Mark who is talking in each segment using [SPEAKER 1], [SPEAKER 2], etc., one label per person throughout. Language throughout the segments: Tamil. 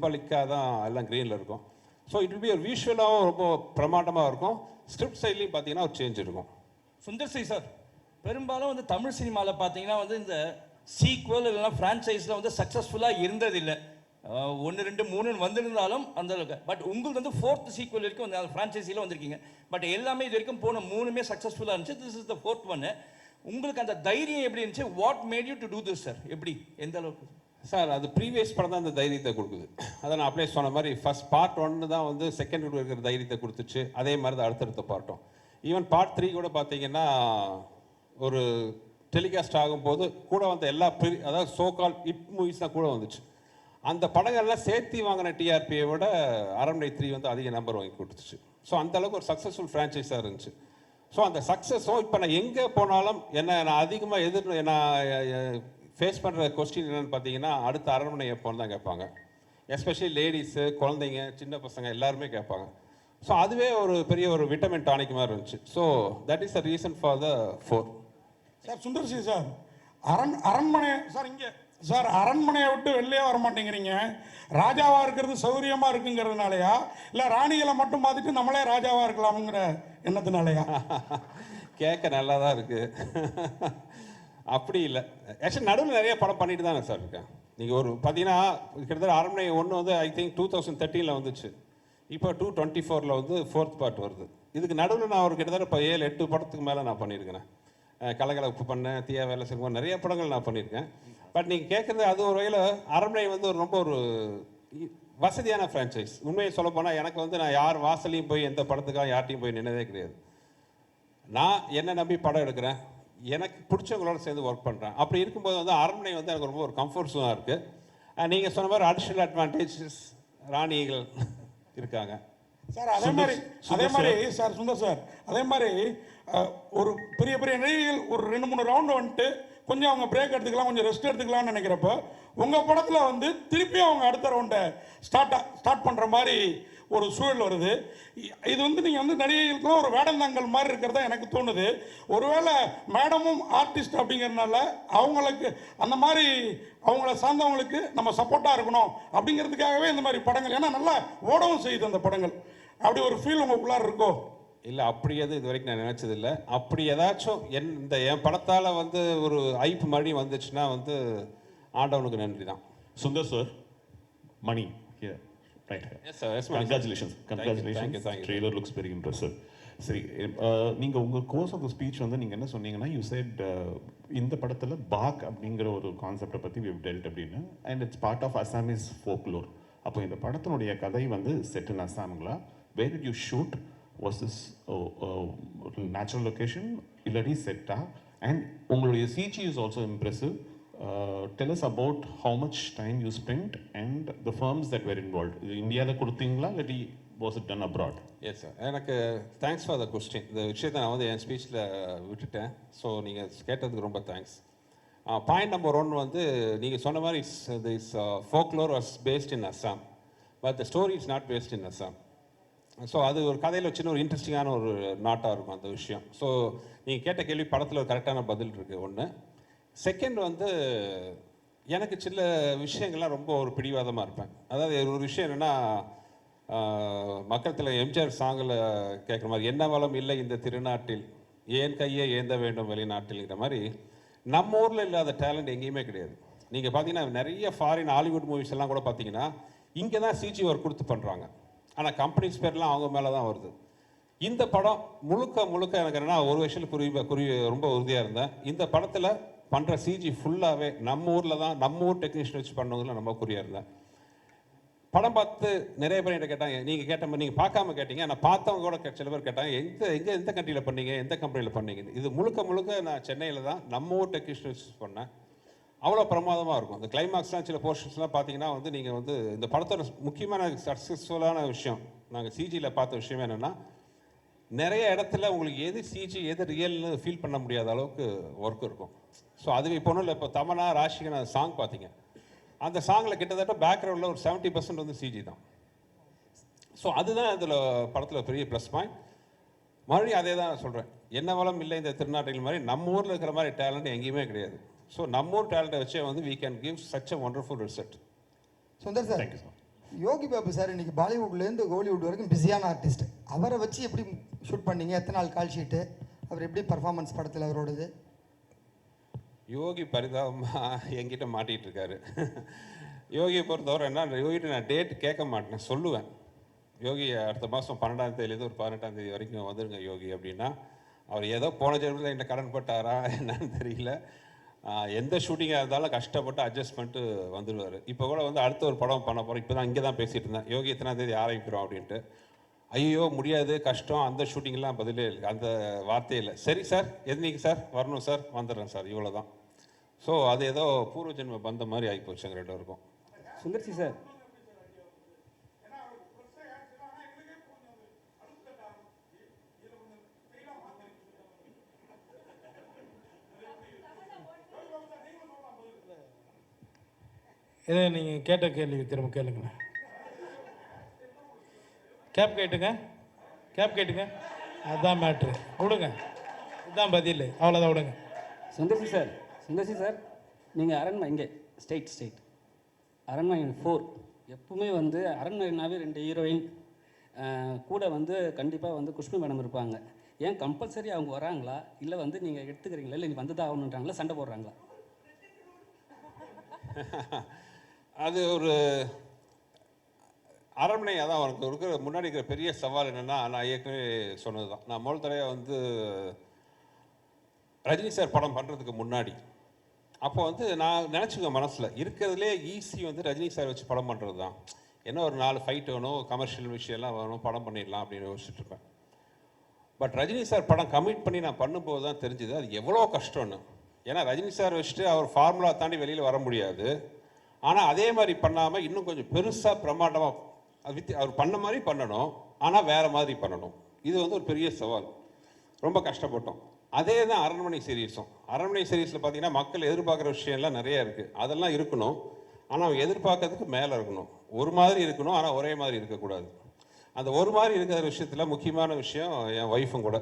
[SPEAKER 1] சிம்பாலிக்காக தான் எல்லாம் க்ரீனில் இருக்கும். ஸோ இட் வில் பி ஒரு விஷுவலாகவும் ரொம்ப பிரமாண்டமாக இருக்கும். ஸ்கிரிப்ட் சைட்லேயும் பார்த்தீங்கன்னா ஒரு சேஞ்ச் இருக்கும்.
[SPEAKER 2] சுந்தர் சி சார் பெரும்பாலும் வந்து தமிழ் சினிமாவில் பார்த்தீங்கன்னா வந்து இந்த சீக்வல் இல்லைன்னா ஃப்ரான்ச்சைஸில் வந்து சக்ஸஸ்ஃபுல்லாக இருந்ததில்லை. ஒன்று ரெண்டு மூணுன்னு வந்திருந்தாலும் அந்த அளவுக்கு. பட் உங்களுக்கு வந்து ஃபோர்த் சீக்வல் வரைக்கும் வந்து அந்த ஃப்ரான்ச்சைஸில் வந்திருக்கீங்க. பட் எல்லாமே இது வரைக்கும் போன மூணுமே சக்ஸஸ்ஃபுல்லாக இருந்துச்சு. திஸ் இஸ் த ஃபோர்த் ஒன்று உங்களுக்கு அந்த தைரியம் எப்படி இருந்துச்சு? What made you to do this sir எப்படி? எந்த அளவுக்கு?
[SPEAKER 1] சார் அது ப்ரீவியஸ் படம் தான் அந்த தைரியத்தை கொடுக்குது. அதை நான் அப்படியே சொன்ன மாதிரி ஃபர்ஸ்ட் பார்ட் ஒன்று தான் வந்து செகண்ட் இருக்கிற தைரியத்தை கொடுத்துச்சு. அதே மாதிரி தான் அடுத்தடுத்த பார்ட்டும் ஈவன் பார்ட் த்ரீ கூட பார்த்தீங்கன்னா ஒரு டெலிகாஸ்ட் ஆகும்போது கூட வந்த எல்லா ப்ரீ அதாவது சோ கால் இட் மூவிஸ் தான் கூட வந்துச்சு. அந்த படங்கள்லாம் சேர்த்து வாங்கின டிஆர்பியை விட அரண்மனை த்ரீ வந்து அதிக நம்பர் வாங்கி கொடுத்துச்சு. ஸோ அந்தளவுக்கு ஒரு சக்ஸஸ்ஃபுல் ஃப்ரான்ச்சைஸாக இருந்துச்சு. ஸோ அந்த சக்ஸஸும் இப்போ நான் எங்கே போனாலும் என்ன நான் அதிகமாக எதிர் நான் ஃபேஸ் பண்ணுற கொஸ்டின் என்னன்னு பார்த்தீங்கன்னா அடுத்த அரண்மனை எப்போன்னு தான் கேட்பாங்க. எஸ்பெஷலி லேடிஸு குழந்தைங்க சின்ன பசங்க எல்லாருமே கேட்பாங்க. ஸோ அதுவே ஒரு பெரிய ஒரு விட்டமின் டானிக் மாதிரி இருந்துச்சு. So that is the reason for the four
[SPEAKER 3] sir Sundar C sir அரண் அரண்மனை சார் இங்கே. சார் அரண்மனையை விட்டு வெளியே வர மாட்டேங்கிறீங்க. ராஜாவா இருக்கிறது சௌரியமா இருக்குங்கிறதுனாலயா? இல்லை ராணிகளை மட்டும் பார்த்துட்டு நம்மளே ராஜாவா இருக்கலாம்ங்கிற எண்ணத்தினாலயா?
[SPEAKER 1] கேட்க நல்லா தான் இருக்கு. அப்படி இல்லை. ஆக்சுவலி நடுவில் நிறைய படம் பண்ணிட்டு தானே சார் இருக்கேன். நீங்கள் ஒரு பார்த்தீங்கன்னா கிட்டத்தட்ட அரண்மனை ஒன்று வந்து ஐ திங்க் டூ தௌசண்ட் தேர்ட்டீனில் வந்துச்சு. இப்போ டூ டுவெண்ட்டி ஃபோரில் வந்து ஃபோர்த் பார்ட் வருது. இதுக்கு நடுவில் நான் ஒரு கிட்டத்தட்ட இப்போ ஏழு எட்டு படத்துக்கு மேலே நான் பண்ணியிருக்கிறேன் அஹ் கலகலப்பு பண்ணேன் தீயா வேலை செய்யும் நிறைய படங்கள் நான் பண்ணியிருக்கேன் பட் நீங்கள் கேட்குறது அது ஒரு வகையில் அரண்மனை வந்து ஒரு ரொம்ப ஒரு வசதியான ஃப்ரான்ச்சைஸ் உண்மையை சொல்ல போனால் எனக்கு வந்து நான் யார் வாசலையும் போய் எந்த படத்துக்காக யார்ட்டையும் போய் நின்னதே கிடையாது. நான் என்ன நம்பி படம் எடுக்கிறேன். எனக்கு பிடிச்சவங்களோட சேர்ந்து ஒர்க் பண்ணுறேன் அப்படி இருக்கும்போது வந்து அரண்மனை வந்து எனக்கு ரொம்ப ஒரு கம்ஃபர்ட் ஜோனாக இருக்குது நீங்கள் சொன்ன மாதிரி அடிஷ்னல் அட்வான்டேஜஸ் ராணிகள் இருக்காங்க.
[SPEAKER 3] சார் அதே மாதிரி அதே மாதிரி சார். சுந்தர் சார் அதே மாதிரி ஒரு பெரிய பெரிய நடிகைகள் ஒரு ரெண்டு மூணு ரவுண்டு வந்துட்டு கொஞ்சம் அவங்க பிரேக் எடுத்துக்கலாம் கொஞ்சம் ரெஸ்ட் எடுத்துக்கலாம்னு நினைக்கிறப்ப உங்கள் படத்தில் வந்து திருப்பி அவங்க அடுத்த ரவுண்டை ஸ்டார்ட் ஸ்டார்ட் பண்ணுற மாதிரி ஒரு சூழல் வருது. இது வந்து நீங்கள் வந்து நடிகைகளுக்குலாம் ஒரு வேடந்தாங்கல் மாதிரி இருக்கிறதா எனக்கு தோணுது. ஒருவேளை மேடமும் ஆர்டிஸ்ட் அப்படிங்கிறதுனால அவங்களுக்கு அந்த மாதிரி அவங்கள சார்ந்தவங்களுக்கு நம்ம சப்போர்ட்டாக இருக்கணும் அப்படிங்கிறதுக்காகவே இந்த மாதிரி படங்கள் ஏன்னா நல்லா ஓடவும் செய்யுது அந்த படங்கள். அப்படி ஒரு ஃபீல் உங்களுக்குள்ளார இருக்கோ?
[SPEAKER 1] இல்லை அப்படி எதுவும் இது வரைக்கும் நான் நினச்சதில்லை. அப்படி ஏதாச்சும் என் இந்த என் படத்தால் வந்து ஒரு ஐப்பு மறுபடியும் வந்துச்சுன்னா வந்து ஆண்டவனுக்கு நன்றி தான்
[SPEAKER 4] Sundar sir, money
[SPEAKER 1] you, thank you.
[SPEAKER 4] Trailer looks very impressive. சரி அஹ், நீங்க உங்க கோர்ஸ் ஆஃப் ஸ்பீச் வந்து நீங்க என்ன சொன்னீங்கன்னா யூ செட் இந்த படத்துல பாக் அப்படிங்கிற ஒரு கான்செப்டை பத்தி we've dealt அப்படின்னு and it's part of Assamese folklore. அப்போ இந்த படத்தினுடைய கதை வந்து set in அசாமுங்களா where you shoot was this natural location இல்லாட்டி செட்டா அண்ட் உங்களுடைய CG is also impressive tell us about how much time you spend and the firms that were involve இது இந்தியாவில் கொடுத்தீங்களா இல்லாட்டி was it done abroad
[SPEAKER 1] yes sir எனக்கு தேங்க்ஸ் ஃபார் த கொஸ்டின் இந்த விஷயத்தை நான் வந்து என் ஸ்பீச்சில் விட்டுட்டேன். ஸோ நீங்கள் கேட்டதுக்கு ரொம்ப தேங்க்ஸ் பாயிண்ட் நம்பர் ஒன் வந்து நீங்கள் சொன்ன மாதிரி this folklore was based in Assam but the story is not based in Assam so அது ஒரு கதையில் சின்ன ஒரு இன்ட்ரெஸ்டிங்கான ஒரு நாட்டாக இருக்கும் அந்த விஷயம். ஸோ நீங்கள் கேட்ட கேள்வி படத்தில் ஒரு கரெக்டான பதில் இருக்குது ஒன்று செகண்ட் வந்து எனக்கு சில விஷயங்கள்லாம் ரொம்ப ஒரு பிடிவாதமாக இருப்பேன் அதாவது ஒரு விஷயம் என்னென்னா மக்களத்தில் எம்ஜிஆர் சாங்கில் கேட்குற மாதிரி என்ன வளம் இல்லை இந்த திருநாட்டில். ஏன் கையை ஏந்த வேண்டும் வெளிநாட்டில்ங்கிற மாதிரி நம்ம ஊரில் இல்லாத டேலண்ட் எங்கேயுமே கிடையாது. நீங்கள் பார்த்தீங்கன்னா நிறைய ஃபாரின் ஹாலிவுட் மூவிஸ் எல்லாம் கூட பார்த்தீங்கன்னா இங்கே தான் சிஜி ஒர்க் கொடுத்து பண்ணுறாங்க ஆனால் கம்பெனிஸ் பேர்லாம் அவங்க மேலே தான் வருது. இந்த படம் முழுக்க முழுக்க எனக்கு என்னென்னா ஒரு விஷயம் குறி குறி ரொம்ப உறுதியாக இருந்தேன். இந்த படத்தில் பண்ணுற சிஜி ஃபுல்லாகவே நம்ம ஊரில் தான் நம்ம ஊர் டெக்னீஷியன் வச்சு பண்ணவங்கள நம்ம குறியாக இருந்தேன் படம் பார்த்து நிறைய பேர் என்கிட்ட கேட்டாங்க நீங்கள் கேட்ட மாதிரி நீங்கள் பார்க்காம கேட்டீங்க நான் பார்த்தவங்க கூட சில பேர் கேட்டாங்க எந்த எங்கே எந்த கண்ட்ரியில் பண்ணீங்க எந்த கம்பெனியில் பண்ணீங்க இது முழுக்க முழுக்க நான் சென்னையில் தான் நம்ம ஊர் டெக்னீஷியன் வச்சு பண்ணேன். அவ்வளோ பிரமாதமாக இருக்கும். அந்த கிளைமாக்ஸ்லாம் சில போர்ஷன்ஸ்லாம் பார்த்தீங்கன்னா வந்து நீங்கள் வந்து இந்த படத்தோட முக்கியமான சக்ஸஸ்ஃபுல்லான விஷயம் நாங்கள் சிஜியில் பார்த்த விஷயம் என்னென்னா நிறைய இடத்துல உங்களுக்கு எது சிஜி எது ரியல்னு ஃபீல் பண்ண முடியாத அளவுக்கு ஒர்க் இருக்கும். ஸோ அதுவே இப்போ ஒன்றும் இல்லை இப்போ தமனா ராஷிகன் சாங் பார்த்தீங்க அந்த சாங்கில் கிட்டத்தட்ட பேக்ரவுண்டில் ஒரு 70% பர்சன்ட் வந்து சிஜி தான். ஸோ அதுதான் இதில் படத்தில் பெரிய ப்ளஸ் பாயிண்ட் மறுபடியும் அதே தான் சொல்கிறேன் என்ன வளம் இல்லை இந்த திருநாட்டில் மாதிரி நம்ம ஊரில் இருக்கிற மாதிரி டேலண்ட் எங்கேயுமே கிடையாது. ஸோ நம்ம ஊர் டேலண்ட்டை வச்சே வந்து we can give such a wonderful result.
[SPEAKER 5] Sundar sir
[SPEAKER 4] thank you
[SPEAKER 5] sir Yogi Babu sir இன்னைக்கு பாலிவுட்லேருந்து ஹோலிவுட் வரைக்கும் பிஸியான ஆர்டிஸ்ட் அவரை வச்சு எப்படி ஷூட் பண்ணீங்க? எத்தனை நாள் கால் ஷீட்டு அவர் எப்படி பர்ஃபார்மன்ஸ் படத்தில் அவரோடது?
[SPEAKER 1] யோகி பரிதாபமாக என்கிட்ட மாட்டிகிட்டு இருக்காரு. யோகியை பொறுத்தவரை என்ன யோகிட்ட நான் டேட் கேட்க மாட்டேன் சொல்லுவேன். யோகி அடுத்த மாதம் பன்னெண்டாம் தேதியிலேருந்து ஒரு பதினெட்டாம் தேதி வரைக்கும் வந்துருங்க யோகி அப்படின்னா அவர் ஏதோ போன ஜென்மத்தில் என்ன கடன் பட்டாரா என்னன்னு தெரியல. எந்த ஷூட்டிங்காக இருந்தாலும் கஷ்டப்பட்டு அட்ஜஸ்ட் பண்ணிட்டு வந்துடுவார் இப்போ கூட வந்து அடுத்த ஒரு படம் பண்ண போகிறோம் இப்போ தான் இங்கே தான் பேசிகிட்டு இருந்தேன். யோகி எத்தனாம் தேதி ஆரம்பிக்கிறோம் அப்படின்ட்டு. ஐயோ முடியாது கஷ்டம். அந்த ஷூட்டிங்லாம் பதிலே இல்லை. அந்த வார்த்தையே இல்லை. சரி சார் எதுனிக்கு சார் வரணும் சார் வந்துடுறேன் சார் இவ்வளோ தான் ஸோ அது ஏதோ பூர்வ ஜென்ம பந்த மாதிரி ஆகி போச்சு எங்கள் ரெண்டு பேருக்கும்.
[SPEAKER 6] சுந்தர்சி சார்
[SPEAKER 7] இதை நீங்கள் கேட்ட கேள்வி திரும்ப கேளுங்களேன் கேப் கேட்டுங்க. கேப் கேட்டுங்க. அதுதான் மேட்ரு விடுங்க. இதுதான் பதில். அவ்வளோதான் விடுங்க.
[SPEAKER 6] சுந்தர்சி சார் சுந்தர்சி சார் நீங்கள் அரண்மனை இங்கே ஸ்டேட் ஸ்டேட் அரண்மனை ஃபோர் எப்பவுமே வந்து அரண்மனைனாவே ரெண்டு ஹீரோயின் கூட வந்து கண்டிப்பாக வந்து குஷ்பு மேடம் இருப்பாங்க. ஏன் கம்பல்சரி அவங்க வராங்களா? இல்லை வந்து நீங்கள் எடுத்துக்கிறீங்களா? இல்லை நீ வந்து தான் ஆகணுன்றாங்களா சண்டை போடுறாங்களா?
[SPEAKER 1] அது ஒரு அரண்மனை அதான் அவனுக்கு இருக்கிற முன்னாடி இருக்கிற பெரிய சவால் என்னென்னா நான் ஏற்கனவே சொன்னது தான் நான் முதல் வந்து ரஜினி சார் படம் பண்ணுறதுக்கு முன்னாடி. அப்போ வந்து நான் நினச்சிக்க மனசில் இருக்கிறதுலே ஈஸி வந்து ரஜினி சார் வச்சு படம் பண்ணுறது தான் என்ன ஒரு நாலு ஃபைட் வேணும் கமர்ஷியல் விஷயம்லாம் வேணும் படம் பண்ணிடலாம் அப்படின்னு யோசிச்சுட்டு இருப்பேன். பட் ரஜினி சார் படம் கமிட் பண்ணி நான் பண்ணும்போது தான் தெரிஞ்சுது அது எவ்வளோ கஷ்டம்னு. ஏன்னா ரஜினி சார் வச்சுட்டு அவர் ஃபார்முலா தாண்டி வெளியில் வர முடியாது. ஆனால் அதே மாதிரி பண்ணாமல் இன்னும் கொஞ்சம் பெருசாக பிரம்மாண்டமாக வித் அவர் பண்ண மாதிரி பண்ணணும். ஆனால் வேறு மாதிரி பண்ணணும். இது வந்து ஒரு பெரிய சவால். ரொம்ப கஷ்டப்பட்டோம். அதே தான் அரண்மனை சீரீஸும் அரண்மனை சீரீஸில் பார்த்தீங்கன்னா மக்கள் எதிர்பார்க்குற விஷயம்லாம் நிறைய இருக்குது அதெல்லாம் இருக்கணும். ஆனால் அவங்க எதிர்பார்க்கறதுக்கு மேலே இருக்கணும். ஒரு மாதிரி இருக்கணும் ஆனால் ஒரே மாதிரி இருக்கக்கூடாது. அந்த ஒரு மாதிரி இருக்கிற விஷயத்தில் முக்கியமான விஷயம் என் ஒய்ஃபும் கூட.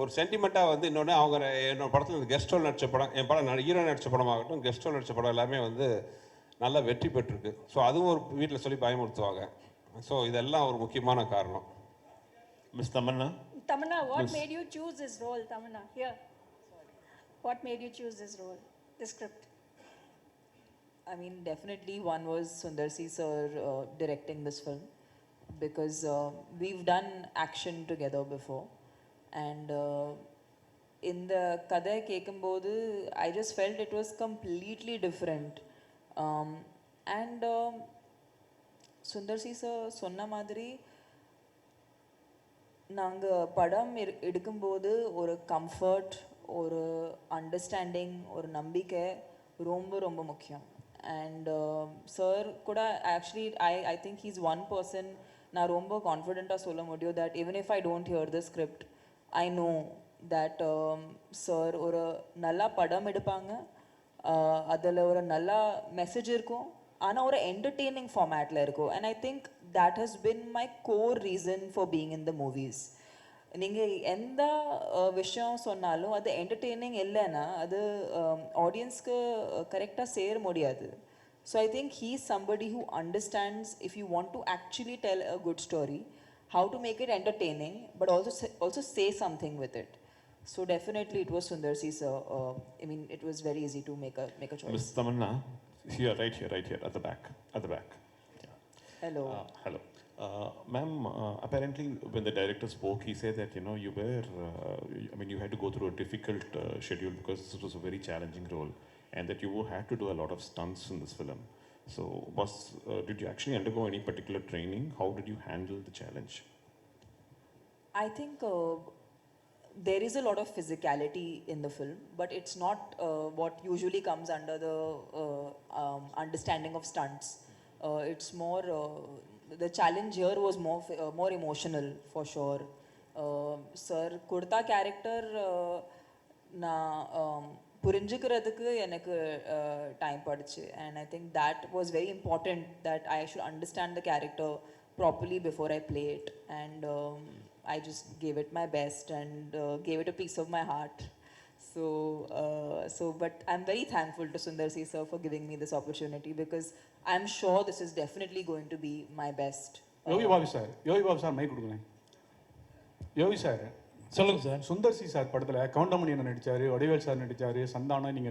[SPEAKER 1] ஒரு சென்டிமெண்ட்டாக வந்து இன்னொன்று அவங்க என்னோடய படத்தில் கெஸ்ட் ரோல் நடித்த படம் என் படம் ஹீரோ நடித்த படமாகட்டும் கெஸ்ட் ரோல் நடித்த படம் எல்லாமே வந்து நல்லா வெற்றி பெற்றிருக்கு ஸோ அதுவும் ஒரு வீட்டில் சொல்லி பயமுறுத்துவாங்க ஸோ இதெல்லாம் ஒரு முக்கியமான காரணம்
[SPEAKER 8] miss Tamannaah choose this role, Tamanna? Here. What made you choose this role, this script?
[SPEAKER 9] I mean, definitely one was Sundar C sir uh, directing this film because uh, we've done action together before. And uh, in the Kadai Kekambodu, I just felt it was completely different. And Sundar C sir சொன்ன மாதிரி நாங்கள் படம் எடு- எடுக்கும்போது ஒரு கம்ஃபர்ட் ஒரு அண்டர்ஸ்டாண்டிங் ஒரு நம்பிக்கை ரொம்ப ரொம்ப முக்கியம். அண்ட் சார் um, கூட actually I I think he's one person நான் ரொம்ப கான்ஃபிடென்ட்டாக சொல்ல முடியும் that even if I don't hear the script I know that sir ஒரு நல்லா படம் எடுப்பாங்க. அதில் ஒரு நல்ல மெசேஜ் இருக்கும். ஆனால் ஒரு என்டர்டெய்னிங் ஃபார்மேட்டில் இருக்கும். And I think that has been my core reason for being in the movies. நீங்கள் எந்த அஹ், விஷயம் சொன்னாலும் அது என்டர்டெய்னிங் இல்லைன்னா அது ஆடியன்ஸ்க்கு கரெக்டாக சேர முடியாது. So I think he somebody who understands if you want to actually tell a good story how to make it entertaining but also say, also say something with it. So definitely it was Sundar sir. Uh, uh, I mean, it was very easy to make a make a choice.
[SPEAKER 4] Ms. Tamanna, here, right here, right here, at the back, at the back. Yeah.
[SPEAKER 9] Hello.
[SPEAKER 4] Uh, hello. Uh, ma'am, uh, apparently when the director spoke, he said that, you know, you were, uh, I mean, you had to go through a difficult uh, schedule because this was a very challenging role and that you had to do a lot of stunts in this film. So was, uh, did you actually undergo any particular training? How did you handle the challenge?
[SPEAKER 9] I think uh, there is a lot of physicality in the film, but it's not uh, what usually comes under the uh, um, understanding of stunts. Uh, it's more uh, the challenge here was more f- uh, more emotional for sure. Uh, sir, kurta character uh, நான் um, புரிஞ்சுக்கிறதுக்கு எனக்கு டைம் படிச்சு and I think that was very important that I should understand the character properly before I play it and I just gave it my best and gave it a piece of my heart So, uh, so, but I'm very thankful to Sundar C sir for giving me this opportunity because I'm sure this is definitely going to be my best.
[SPEAKER 10] Yogi Babu sir Yogi Babu sir mike கொடுங்களேன். யோகி சார்
[SPEAKER 7] சொல்லுங்கள் சார்
[SPEAKER 10] சுந்தர் சி சார் படத்தில் கவுண்டமணி என்ன நடிச்சாரு வடிவேல் சார் நடிச்சாரு சந்தானம் நீங்க